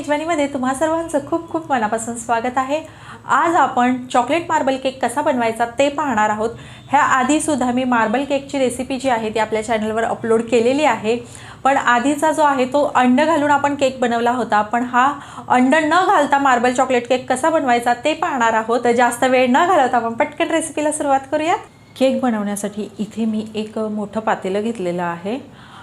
मेजवानीमध्ये e तुम्हा सर्वांचं खूप खूप मनापासून स्वागत आहे. आज आपण चॉकलेट मार्बल केक कसा बनवायचा ते पाहणार आहोत. ह्या आधीसुद्धा मी मार्बल केकची रेसिपी जी आहे ती आपल्या चॅनलवर अपलोड केलेली आहे. पण आधीचा जो आहे तो अंड घालून आपण केक बनवला होता. पण हा अंड न घालता मार्बल चॉकलेट केक कसा बनवायचा ते पाहणार आहोत. जास्त वेळ न घालवता आपण पटकन रेसिपीला सुरुवात करूयात. केक बनवण्यासाठी इथे मी एक मोठं पातेलं घेतलेलं आहे.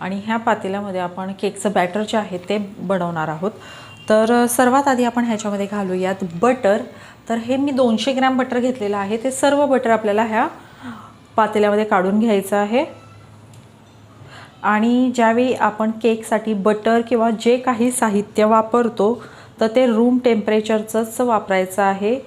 आणि ह्या पातेल्यामध्ये आपण केकचं बॅटर जे आहे ते बनवणार आहोत. तर सर्वात आधी आपण ह्याच्यामध्ये घालूयात बटर. तर हे मी दोनशे ग्रॅम बटर घेतलेलं आहे. ते सर्व बटर आपल्याला ह्या पातेल्यामध्ये काढून घ्यायचं आहे. आणि ज्यावेळी आपण केकसाठी बटर किंवा जे काही साहित्य वापरतो तर ते रूम टेम्परेचरचंच वापरायचं आहे.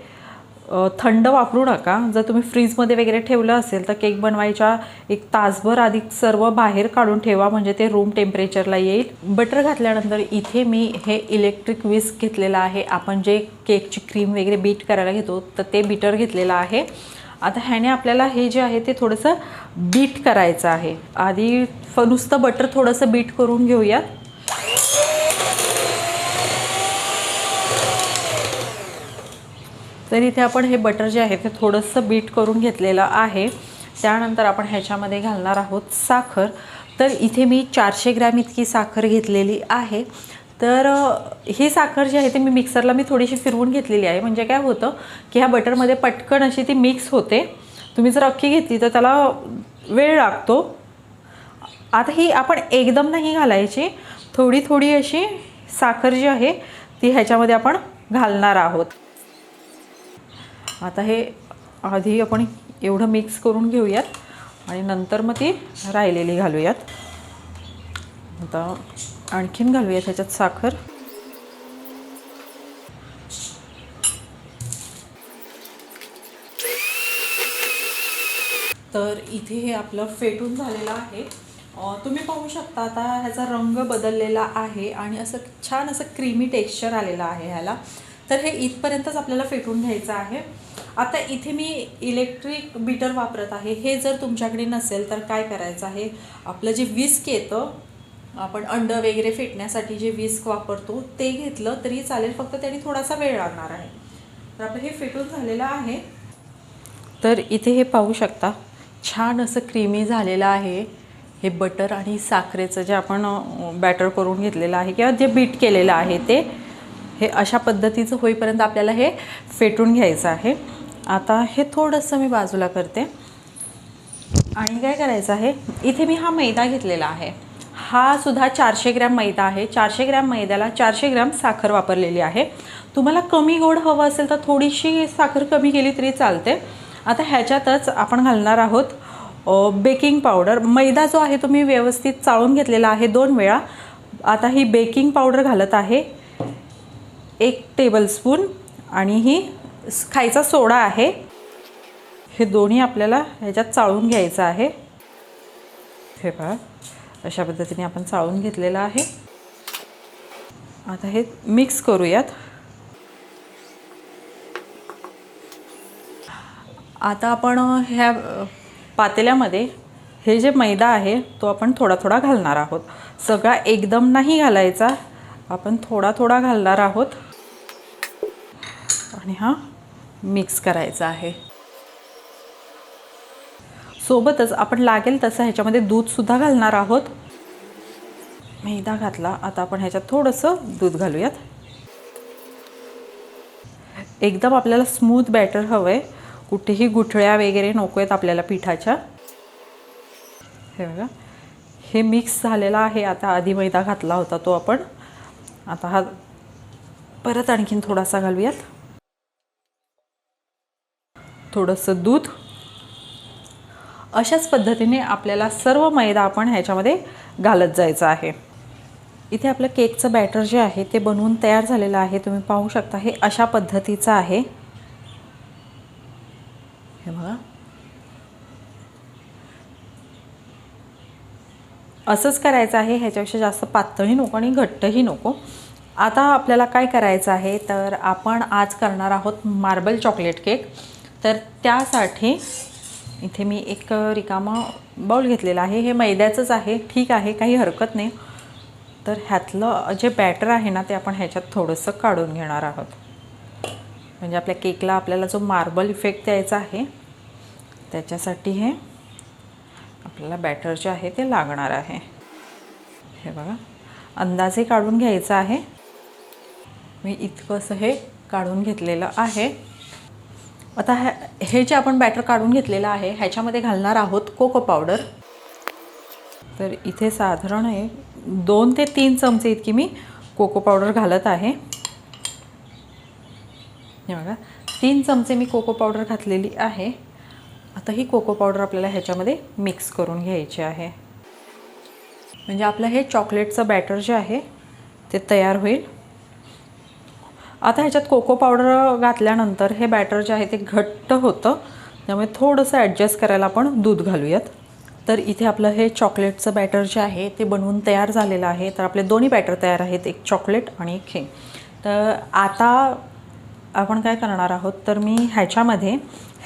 थंड वापरू नका. जर तुम्ही फ्रीजमध्ये वगैरे ठेवलं असेल तर केक बनवायच्या एक तासभर आधी सर्व बाहेर काढून ठेवा म्हणजे ते रूम टेम्परेचरला येईल. बटर घातल्यानंतर इथे मी हे इलेक्ट्रिक विस्क घेतलेलं आहे. आपण जे केकची क्रीम वगैरे बीट करायला घेतो तर ते बीटर घेतलेलं आहे. आता ह्याने आपल्याला हे जे आहे ते थोडंसं बीट करायचं आहे. आधी फ नुसतं बटर थोडंसं बीट करून घेऊयात. तर इथे आपण हे बटर जे आहे ते थोडंसं बीट करून घेतलेलं आहे. त्यानंतर आपण ह्याच्यामध्ये घालणार आहोत साखर. तर इथे मी चारशे ग्रॅम इतकी साखर घेतलेली आहे. तर ही साखर जी आहे ती मी मिक्सरला मी थोडीशी फिरवून घेतलेली आहे. म्हणजे काय होतं की ह्या बटरमध्ये पटकन अशी ती मिक्स होते. तुम्ही जर अख्खी घेतली तर त्याला वेळ लागतो. आता ही आपण एकदम नाही घालायची. थोडी थोडी अशी साखर जी आहे ती ह्याच्यामध्ये आपण घालणार आहोत. आता हे आधी आपण एवढं मिक्स करून घेऊयात आणि नंतर मग ती राहिलेली घालूयात. आता आणखीन घालूयात ह्याच्यात साखर. तर इथे हे आपलं फेटून झालेलं आहे. तुम्ही पाहू शकता आता ह्याचा रंग बदललेला आहे आणि असं छान असं क्रीमी टेक्स्चर आलेलं आहे ह्याला. तर हे इथपर्यंतच आपल्याला फेटून घ्यायचं आहे. आता इथे मी इलेक्ट्रिक बीटर वापरत आहे. हे जर तुमच्याकडे नसेल तर काय करायचं आहे? आपलं जे विस्क येतं आपण अंड वगैरे फेटण्यासाठी जे विस्क वापरतो ते घेतलं तरी चालेल. फक्त त्याने थोडासा वेळ लागणार आहे. तर आपलं हे फेटून झालेलं आहे. तर इथे हे पाहू शकता छान असं क्रीमी झालेलं आहे. हे बटर आणि साखरेचं जे आपण बॅटर करून घेतलेलं आहे किंवा जे बीट केलेलं आहे ते हे अशा पद्धतीचं होईपर्यंत आपल्याला हे फेटून घ्यायचं आहे. आता हे थोडंसं मी बाजूला करते. आणि काय करायचं आहे? इथे मी हा मैदा घेतलेला आहे. हा सुद्धा चारशे ग्रॅम मैदा आहे. चारशे ग्रॅम मैद्याला चारशे ग्रॅम साखर वापरलेली आहे. तुम्हाला कमी गोड हवं असेल तर थोडीशी साखर कमी केली तरी चालते. आता ह्याच्यातच आपण घालणार आहोत बेकिंग पावडर. मैदा जो आहे तो मी व्यवस्थित चाळून घेतलेला आहे दोन वेळा. आता ही बेकिंग पावडर घालत आहे. एक टेबलस्पून आणि ही खायचा सोडा आहे. हे दोन्ही आपल्याला ह्याच्यात चाळून घ्यायचं आहे. हे पहा अशा पद्धतीने आपण चाळून घेतलेलं आहे. आता हे मिक्स करूयात. आता आपण ह्या पातेल्यामध्ये हे जे मैदा आहे तो आपण थोडा थोडा घालणार आहोत. सगळा एकदम नाही घालायचा आपण थोडा थोडा घालणार आहोत. आणि हा मिक्स करायचा आहे. सोबतच आपण लागेल तसं ह्याच्यामध्ये दूधसुद्धा घालणार आहोत. मैदा घातला आता आपण ह्याच्यात थोडंसं दूध घालूयात. एकदम आपल्याला स्मूथ बॅटर हवं आहे कुठेही गुठळ्या वगैरे नको आहेत आपल्याला पिठाच्या. हे बघा हे मिक्स झालेला आहे. आता आधी मैदा घातला होता तो आपण. आता हा परत आणखीन थोडासा घालूयात. थोडंसं दूध. अशाच पद्धतीने आपल्याला सर्व मैदा आपण ह्याच्यामध्ये घालत जायचं आहे. इथे आपलं केकचं बॅटर जे आहे ते बनवून तयार झालेलं आहे. तुम्ही पाहू शकता हे अशा पद्धतीचं आहे. हे बघा. असंच करायचं आहे. ह्याच्यापेक्षा जास्त पातळही नको आणि घट्टही नको. आता आपल्याला काय करायचं आहे? तर आपण आज करणार आहोत मार्बल चॉकलेट केक. तर त्यासाठी इथे मी एक रिकामा बाउल घेतलेला आहे. हे मैद्याचंच आहे. ठीक आहे. काही हरकत नाही. तर ह्यातलं जे बॅटर आहे ना ते आपण ह्याच्यात थोडंसं काढून घेणार आहोत. म्हणजे आपल्या केकला आपल्याला जो मार्बल इफेक्ट द्यायचा आहे त्याच्यासाठी हे आपल्याला बॅटर जे आहे ते लागणार आहे. हे बघा. अंदाजे काढून घ्यायचं आहे. मी इतकंसं हे काढून घेतलेलं आहे. आता ह्या हे जे आपण बॅटर काढून घेतलेलं आहे ह्याच्यामध्ये घालणार आहोत कोको पावडर तर इथे साधारण आहे दोन ते तीन चमचे इतकी मी कोको पावडर घालत आहे. हे बघा तीन चमचे मी कोको पावडर घातलेली आहे. आता ही कोको पावडर आपल्याला ह्याच्यामध्ये मिक्स करून घ्यायची आहे. म्हणजे आपलं हे चॉकलेटचं बॅटर जे आहे ते तयार होईल. आता ह्याच्यात कोको पावडर घातल्यानंतर हे बॅटर जे आहे ते घट्ट होतं. त्यामुळे थोडंसं ॲडजस्ट करायला आपण दूध घालूयात. तर इथे आपलं हे चॉकलेटचं बॅटर जे आहे ते बनवून तयार झालेलं आहे. तर आपले दोन्ही बॅटर तयार आहेत एक चॉकलेट आणि एक हे. तर आता आपण काय करणार आहोत? तर मी ह्याच्यामध्ये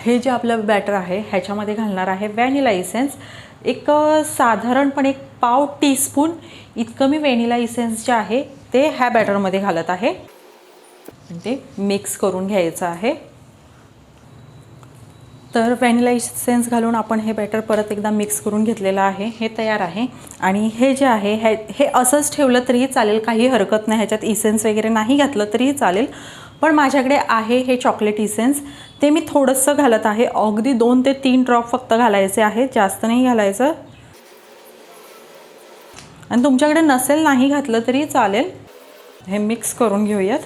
हे जे आपलं बॅटर आहे ह्याच्यामध्ये घालणार आहे व्हॅनिला इसेन्स एक साधारणपणे एक पाव टीस्पून इतकं मी व्हॅनिला इसेन्स जे आहे ते ह्या बॅटरमध्ये घालत आहे. म्हणजे ते मिक्स करून घ्यायचं आहे. तर व्हॅनिला इसेन्स घालून आपण हे बॅटर परत एकदा मिक्स करून घेतलेलं आहे. हे तयार आहे. आणि हे जे आहे हे हे असंच ठेवलं तरीही चालेल. काही हरकत नाही. ह्याच्यात इसेन्स वगैरे नाही घातलं तरीही चालेल. पण माझ्याकडे आहे हे चॉकलेट इसेन्स ते मी थोडंसं घालत आहे. अगदी दोन ते तीन ड्रॉप फक्त घालायचे आहे. जास्त नाही घालायचं. आणि तुमच्याकडे नसेल नाही घातलं तरी चालेल. हे मिक्स करून घेऊयात.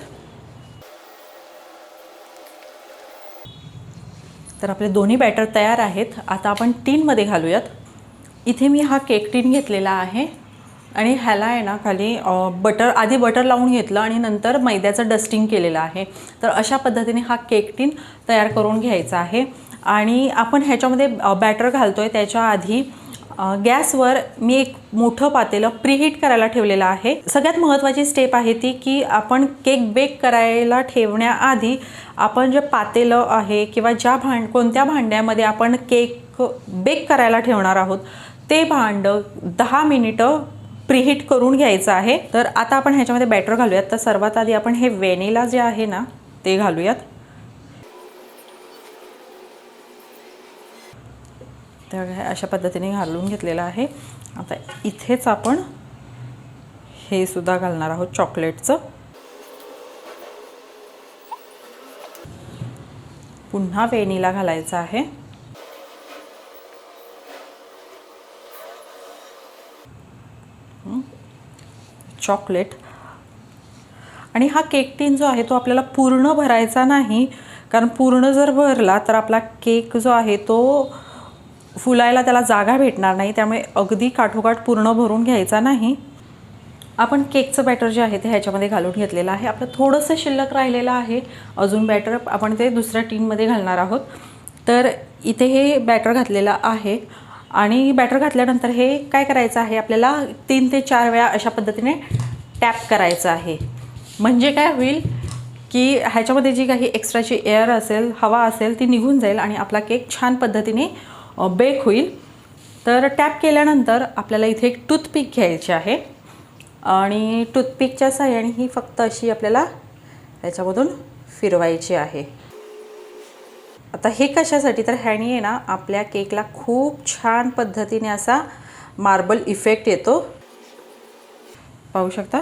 तर आपले दोन्ही बॅटर तयार आहेत. आता आपण टीनमध्ये घालूयात. इथे मी हा केक टीन घेतलेला आहे. आणि ह्याला आहे ना खाली बटर आधी बटर लावून घेतलं आणि नंतर मैद्याचं डस्टिंग केलेलं आहे. तर अशा पद्धतीने हा केक टीन तयार करून घ्यायचा आहे. आणि आपण ह्याच्यामध्ये बॅटर घालतो आहे त्याच्या आधी गॅसवर मी एक मोठं पातेलं प्रीहीट करायला ठेवलेलं आहे. सगळ्यात महत्त्वाची स्टेप आहे ती की आपण केक बेक करायला ठेवण्याआधी आपण जे पातेलं आहे किंवा ज्या भांड कोणत्या भांड्यामध्ये आपण केक बेक करायला ठेवणार आहोत ते भांडं दहा मिनिटं प्रीहीट करून घ्यायचं आहे. तर आता आपण ह्याच्यामध्ये बॅटर घालूयात. तर सर्वात आधी आपण हे वेनिला जे आहे ना ते घालूयात. तर अशा पद्धतीने घालून घेतलेलं आहे. आता इथेच आपण हे सुद्धा घालणार आहोत चॉकलेटचं. पुन्हा वेणीला घालायचं आहे. चॉकलेट. आणि हा केक टीन जो आहे तो आपल्याला पूर्ण भरायचा नाही. कारण पूर्ण जर भरला तर आपला केक जो आहे तो फुलायला त्याला जागा भेटणार नाही त्यामुळे अगदी काठोकाठ पूर्ण भरून घ्यायचा नाही. आपण केकचं बॅटर जे आहे ते ह्याच्यामध्ये घालून घेतलेलं आहे. आपलं थोडंसं शिल्लक राहिलेलं आहे. अजून बॅटर आपण ते दुसऱ्या टीनमध्ये घालणार आहोत. तर इथे हे बॅटर घातलेलं आहे. आणि बॅटर घातल्यानंतर हे काय करायचं आहे? आपल्याला तीन ते चार वेळा अशा पद्धतीने टॅप करायचं आहे. म्हणजे काय होईल की ह्याच्यामध्ये जी काही एक्स्ट्राची एअर असेल हवा असेल ती निघून जाईल आणि आपला केक छान पद्धतीने बेक होईल. तर टॅप केल्यानंतर आपल्याला इथे एक टूथपिक घ्यायची आहे. आणि टूथपिकच्या साह्याने ही फक्त अशी आपल्याला त्याच्यामधून फिरवायची आहे. आता हे कशासाठी? तर ह्याने आहे ना आपल्या केकला खूप छान पद्धतीने असा मार्बल इफेक्ट येतो. पाहू शकता?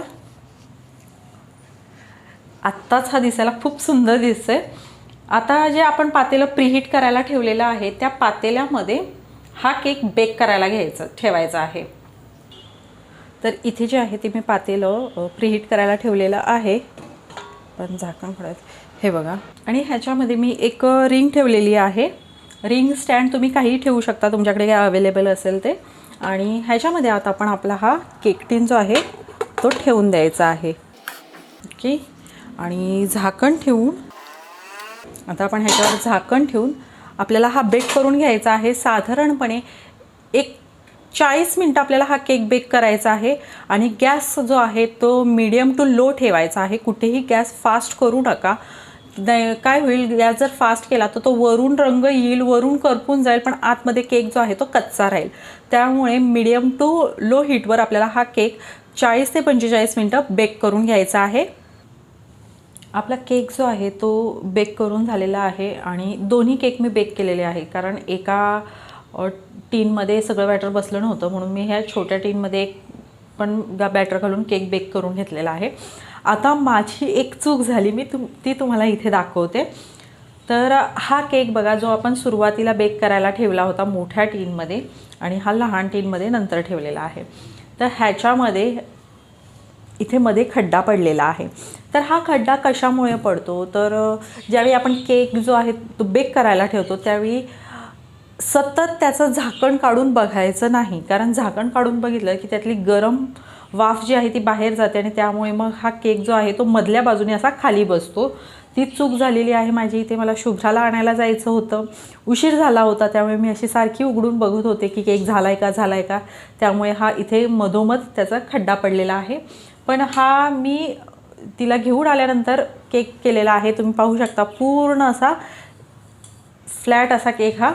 आत्ताच हा दिसायला खूप सुंदर दिसतोय. आता जे आपण पातेलं प्रीहीट करायला ठेवलेलं आहे त्या पातेल्यामध्ये हा केक बेक करायला घ्यायचं ठेवायचा आहे. तर इथे जे आहे ते मी पातेलं प्रीहीट करायला ठेवलेलं आहे. पण झाकण पडत हे बघा. आणि ह्याच्यामध्ये मी एक रिंग ठेवलेली आहे. रिंग स्टँड तुम्ही काही ठेवू शकता तुमच्याकडे काय अवेलेबल असेल ते. आणि ह्याच्यामध्ये आता आपण आपला हा केकटीन जो आहे तो ठेवून द्यायचा आहे. ओके आणि झाकण ठेवून आता आपण ह्याच्यावर झाकण ठेवून आपल्याला हा बेक करून घ्यायचा आहे. साधारणपणे एक चाळीस मिनटं आपल्याला हा केक बेक करायचा आहे. आणि गॅस जो आहे तो मीडियम टू लो ठेवायचा आहे. कुठेही गॅस फास्ट करू नका. काय होईल गॅस जर फास्ट केला तर तो वरून रंग येईल वरून करपून जाईल पण आतमध्ये केक जो आहे तो कच्चा राहील. त्यामुळे मिडियम टू लो हीटवर आपल्याला हा केक चाळीस ते पंचेचाळीस मिनटं बेक करून घ्यायचा आहे. आपला केक जो आहे तो बेक करून झालेला आहे आणि दोन्ही केक मी बेक केलेले आहे. कारण एका टीनमध्ये सगळं बॅटर बसलं नव्हतं म्हणून मी ह्या छोट्या टीनमध्ये एक पण बॅटर घालून केक बेक करून घेतलेला आहे. आता माझी एक चूक झाली मी तुम ती तुम्हाला इथे दाखवते. तर हा केक बघा जो आपण सुरुवातीला बेक करायला ठेवला होता मोठ्या टीनमध्ये आणि हा लहान टीनमध्ये नंतर ठेवलेला आहे. तर ह्याच्यामध्ये इथे मध्ये खड्डा पडलेला आहे. तर हा खड्डा कशामुळे पडतो? तर ज्यावेळी आपण केक जो आहे तो बेक करायला ठेवतो त्यावेळी सतत त्याचं झाकण काढून बघायचं नाही. कारण झाकण काढून बघितलं की त्यातली गरम वाफ जी आहे ती बाहेर जाते आणि त्यामुळे मग हा केक जो आहे तो मधल्या बाजूने असा खाली बसतो. ती चूक झालेली आहे माझी इथे. मला शुभ्राला आणायला जायचं होतं. उशीर झाला होता. त्यामुळे मी अशी सारखी उघडून बघत होते की केक झाला आहे का झाला आहे का? त्यामुळे हा इथे मधोमध त्याचा खड्डा पडलेला आहे. पण हा मी तिला घेऊन आल्यानंतर केक केलेला आहे. तुम्ही पाहू शकता पूर्ण असा फ्लॅट असा केक हा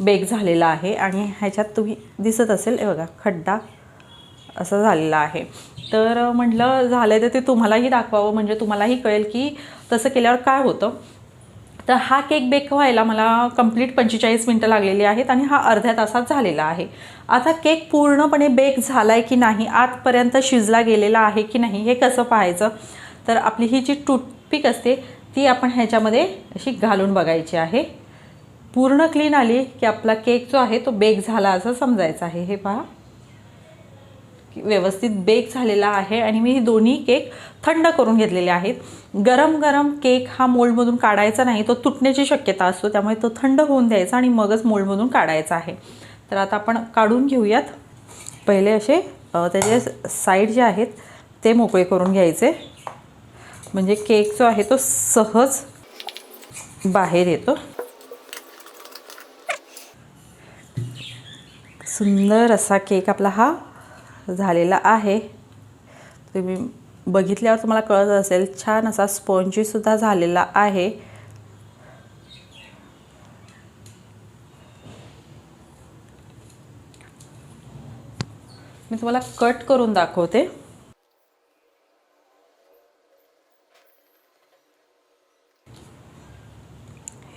बेक झालेला आहे आणि ह्याच्यात तुम्ही दिसत असेल हे बघा खड्डा असा झालेला आहे. तर म्हटलं झालं तर ते तुम्हालाही दाखवावं. म्हणजे तुम्हालाही कळेल की तसं केल्यावर काय होतं. तर हा केक बेक व्हायला मला कंप्लीट पंचेचाळीस मिनटं लागलेली आहेत आणि हा अर्ध्या तासात झालेला आहे. आता केक पूर्णपणे बेक झाला आहे की नाही आतपर्यंत शिजला गेलेला आहे की नाही हे कसं पाहायचं? तर आपली ही जी टूथपिक असते ती आपण ह्याच्यामध्ये अशी घालून बघायची आहे. पूर्ण क्लीन आली की आपला केक जो आहे तो बेक झाला असं समजायचं आहे. हे पहा. व्यवस्थित बेक झालेला आहे आणि मी हे दोन्ही केक थंड करून घेतलेले आहेत. गरम गरम केक हा मोल्डमधून काढायचा नाही तो तुटण्याची शक्यता असतो त्यामुळे तो थंड होऊन द्यायचा आणि मगच मोल्डमधून काढायचा आहे. तर आता आपण काढून घेऊयात. पहिले असे त्याचे साईड जे आहेत ते मोकळे करून घ्यायचे. म्हणजे केक जो आहे तो सहज बाहेर येतो. सुंदर असा केक आपला हा झालेला आहे. तुम्ही बघितल्यावर तुम्हाला कळत असेल छान असा स्पॉन्जीसुद्धा झालेला आहे. मी तुम्हाला कट करून दाखवते.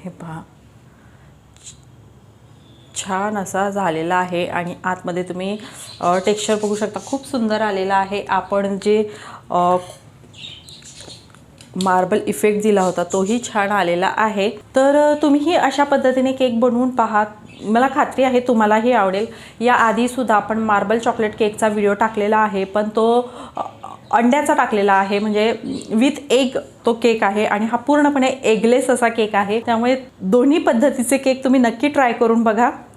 हे पहा. छान असा झालेला आहे आणि आतमध्ये तुम्ही टेक्स्चर बघू शकता. खूप सुंदर आलेला आहे. आपण जे मार्बल इफेक्ट दिला होता तोही छान आलेला आहे. तर तुम्हीही अशा पद्धतीने केक बनवून पहा. मला खात्री आहे तुम्हालाही आवडेल. याआधीसुद्धा आपण मार्बल चॉकलेट केकचा व्हिडिओ टाकलेला आहे पण तो अंड्याचा टाकलेला आहे. म्हणजे विथ एग तो केक आहे आणि हा पूर्णपणे एगलेस असा केक आहे. त्यामुळे दोन्ही पद्धतीचे केक तुम्ही नक्की ट्राय करून बघा.